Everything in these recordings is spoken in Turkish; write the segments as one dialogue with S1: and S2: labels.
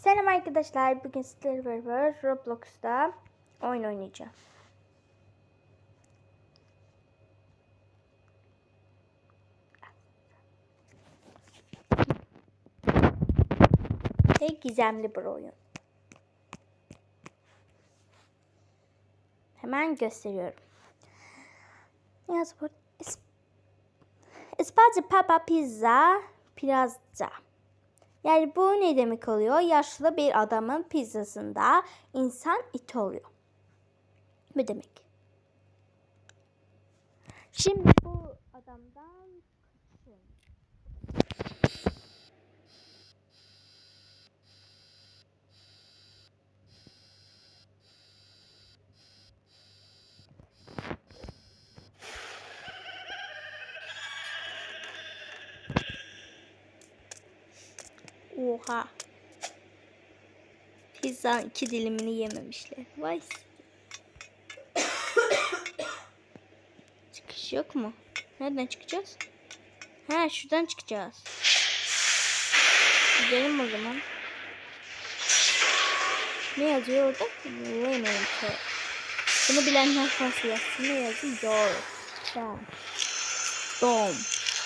S1: Selam arkadaşlar. Bugün sizlerle beraber Roblox'ta oyun oynayacağım. Ve gizemli bir oyun. Hemen gösteriyorum. Yazıyor? burada? Ispazı Papa Pizza Pirazza. Yani bu ne demek oluyor? Yaşlı bir adamın pizzasında insan iti oluyor. Bu demek. Şimdi bu adamdan kaçın. Oha. Pizza iki dilimini yememişler. Vay. Çıkış yok mu? Nereden çıkacağız? Ha şuradan çıkacağız. Gidelim o zaman. Ne yazıyor orada? Ki. Bunu bilenler nasıl yazsın? Ne yazıyor? Dom. Dom.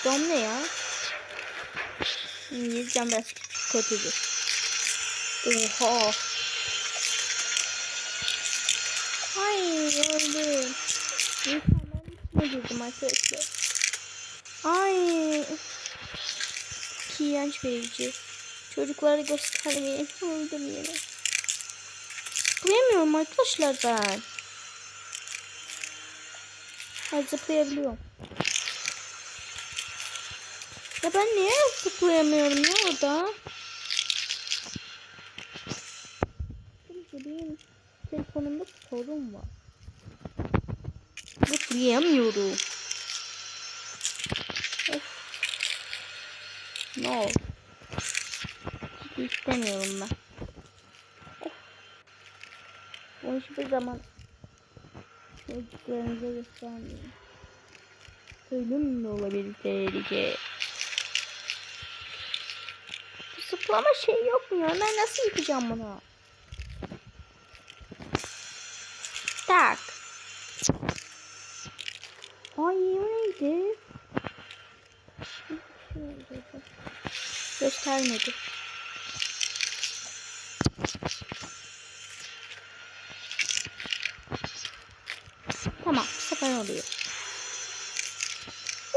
S1: Dom ne ya? İngilizcem biraz kötüdür. Oha. Ay öldüm. İnsanların içine girdim arkadaşlar. Ay. İğrenç verici. Çocuklara göstermeyin. Öldüm yine. Zıplayamıyorum arkadaşlar ben. Ha zıplayabiliyorum. Ya ben niye zıplayamıyorum ya orada? Benim telefonumda sorun var. Zıplayamıyorum. Of. No. Hiç istemiyorum ben. Of. Bu hiçbir zaman çocuklarınıza göstermiyorum. Ölüm de olabilir tehlike. Zıplama şey yok mu ya? Ben nasıl yapacağım bunu? Tak. Ay o neydi? Göstermedi. Tamam, bu sefer oluyor.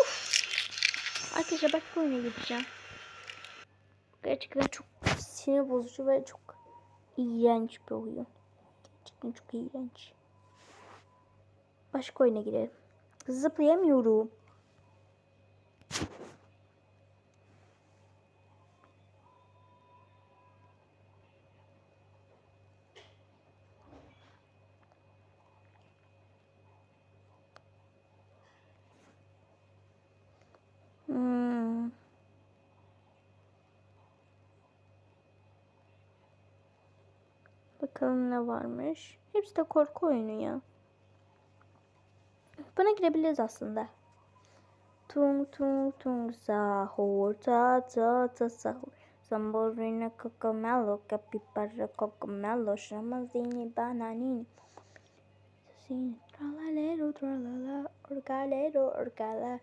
S1: Uf. Arkadaşlar başka oyuna gideceğim. Gerçekten çok sinir bozucu ve çok iğrenç bir oyun. Gerçekten çok iğrenç. Başka oyuna girelim. Zıplayamıyorum. Bakalım ne varmış. Hepsi de korku oyunu ya. Buna girebiliriz aslında. Tung tung tung sahur ta ta ta sahur. Zamborina cocomelo, capipara cocomelo, chamazini bananini. Sini tralalero tralala, orgalero orgala.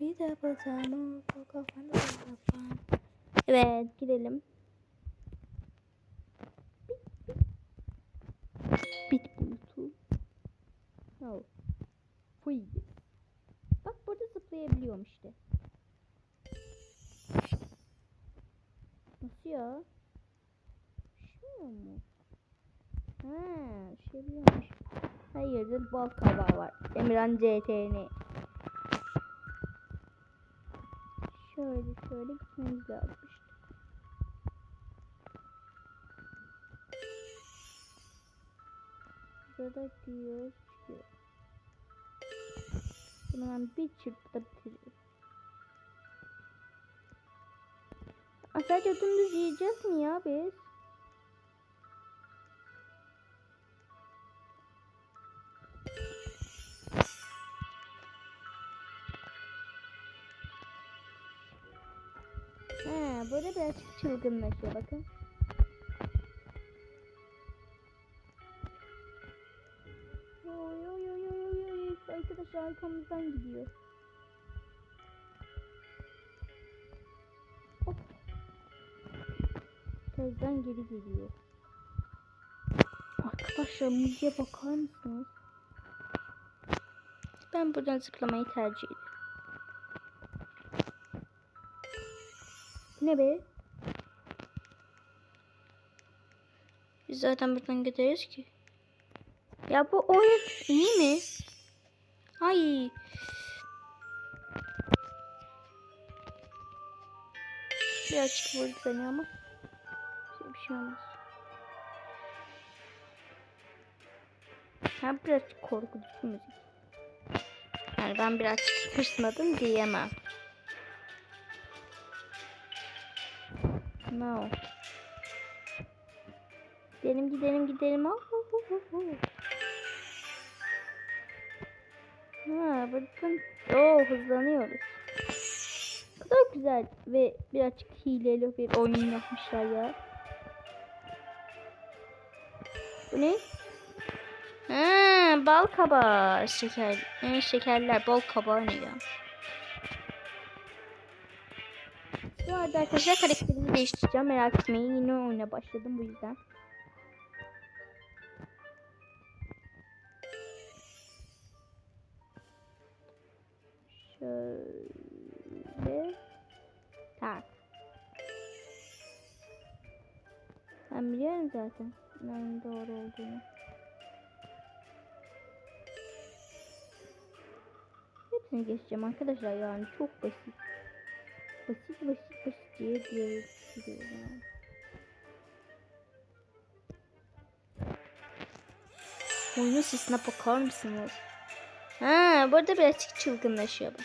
S1: Vida cocofano, cocofano. Evet girelim. Bit bulutu. Oh. Fuy. Bak burada zıplayabiliyorum işte. Nasıl ya? Düşüyor mu? Ha, düşebiliyormuş. Hayırdır bal kabağı var. Emirhan CTN. Şöyle şöyle gitmemiz lazım Burada diyor çıkıyor. Bunu ben bir çırpıda bitiriyorum. Aa, sadece dümdüz yiyeceğiz mi ya biz? He, birazcık çılgınlaşıyor bakın. Arkadaşlar arkamızdan gidiyor. Hop. Tezden geri geliyor. Arkadaşlar müziğe bakar mısınız? Ben buradan zıplamayı tercih ederim. Ne be? Biz zaten buradan gideriz ki. Ya bu oyun iyi mi? Ay. Birazcık vurdu beni ama. Bir şey olmaz. Ha birazcık korkutucu müzik. Yani ben birazcık tırsmadım diyemem. No. Gidelim gidelim gidelim. Oh, oh, oh, oh, Ha bakın. Oo hızlanıyoruz. Kadar güzel ve birazcık hileli bir oyun yapmışlar ya. Bu ne? Ha, bal kabağı şeker. E, şekerler bal kabağı ne ya? Bu arada arkadaşlar karakterimi değiştireceğim. Merak etmeyin. Yine oyuna başladım bu yüzden. Ben biliyorum zaten. Neyin doğru olduğunu. Hepsini geçeceğim arkadaşlar yani çok basit. Basit basit basit diye diye gidiyorum yani. Sesine bakar mısınız? Ha, burada birazcık çılgınlaşıyor bu.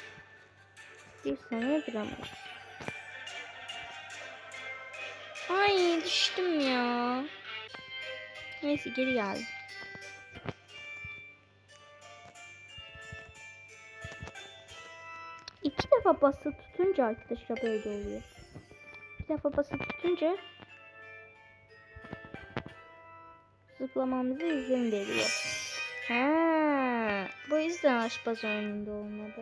S1: Bir saniye duramıyoruz. Ay düştüm ya. Neyse geri geldim. İki defa bası tutunca arkadaşlar böyle oluyor. İki defa bası tutunca zıplamamıza izin veriyor. Ha, bu yüzden aşpaz önünde olmadı.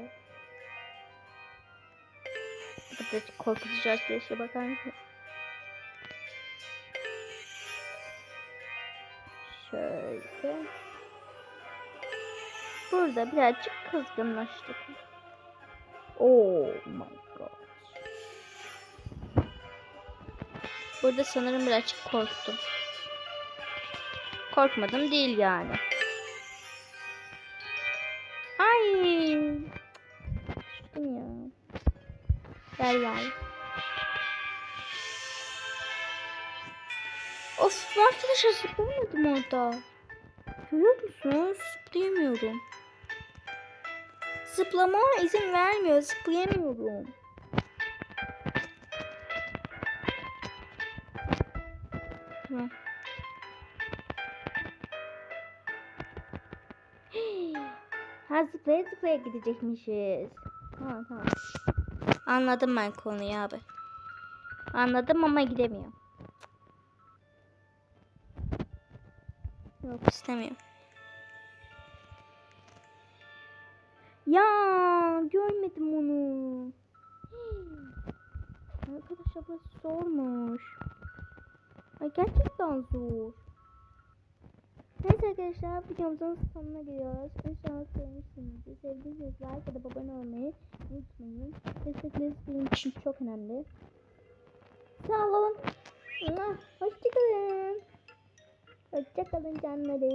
S1: Burada korkutucu arkadaşlar bakar mısın? Şöyle. Burada birazcık kızgınlaştık. Oh my god. Burada sanırım birazcık korktum. Korkmadım değil yani. Ay. Düştüm ya. Gel gel. Of arkadaşlar zıplayamadım orada. Görüyor musunuz? Zıplayamıyorum. Zıplamama izin vermiyor. Zıplayamıyorum. Tamam. Ha zıplaya zıplaya gidecekmişiz. Tamam tamam. Anladım ben konuyu abi. Anladım ama gidemiyorum. Yok istemiyorum. Ya görmedim onu. Arkadaşlar burası zormuş. Ay gerçekten zor. Neyse arkadaşlar videomuzun sonuna geliyoruz. İnşallah sevmişsinizdir. Sevdiyseniz like ya da abone olmayı unutmayın. Destekleriniz benim için çok önemli. Sağ olun. Hoşçakalın. अच्छा कमेंट जान मरे